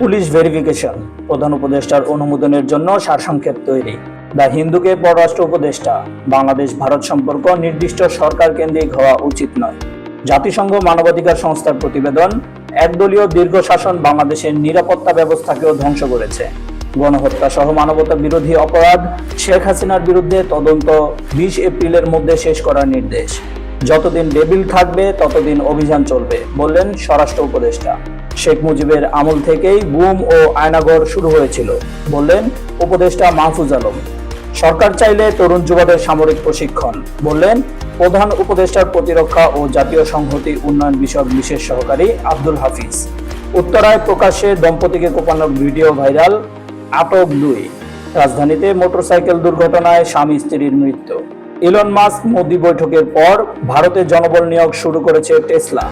Police verification, প্রধান উপদেষ্টার অনুমোদনের জন্য সারসংক্ষেপ তৈরি। দ্য হিন্দুকে পররাষ্ট্র উপদেষ্টা। বাংলাদেশ ভারত সম্পর্ক নির্দিষ্ট সরকার কেন্দ্রিক হওয়া উচিত নয়। জাতিসংঘ মানবাধিকার সংস্থার প্রতিবেদন, একদলীয় দীর্ঘ শাসন বাংলাদেশের নিরাপত্তা ব্যবস্থাকেও ধ্বংস করেছে। গণহত্যা সহ মানবতা বিরোধী অপরাধ শেখ হাসিনার বিরুদ্ধে তদন্ত বিশ এপ্রিলের মধ্যে শেষ করার নির্দেশ। যতদিন ডেবিল থাকবে, ততদিন অভিযান চলবে, বললেন স্বরাষ্ট্র উপদেষ্টা। শেখ মুজিবের আমল থেকেই গুম ও আয়নাগর শুরু হয়েছিল, বললেন উপদেষ্টা মাহফুজ আলম। সরকার চাইলে তরুণ যুবদের সামরিক প্রশিক্ষণ, বললেন প্রধান উপদেষ্টার প্রতিরক্ষা ও জাতীয় সংহতি উন্নয়ন বিষয়ক বিশেষ সহকারী আব্দুল হাফিজ। উত্তরায় প্রকাশ্যে দম্পতিকে কোপানোর ভিডিও ভাইরাল, আটক দুই। রাজধানীতে মোটরসাইকেল দুর্ঘটনায় স্বামী স্ত্রীর মৃত্যু। ইলন মাস্ক মোদি বৈঠকের পর ভারতে জনবল নিয়োগ শুরু করেছে টেসলা।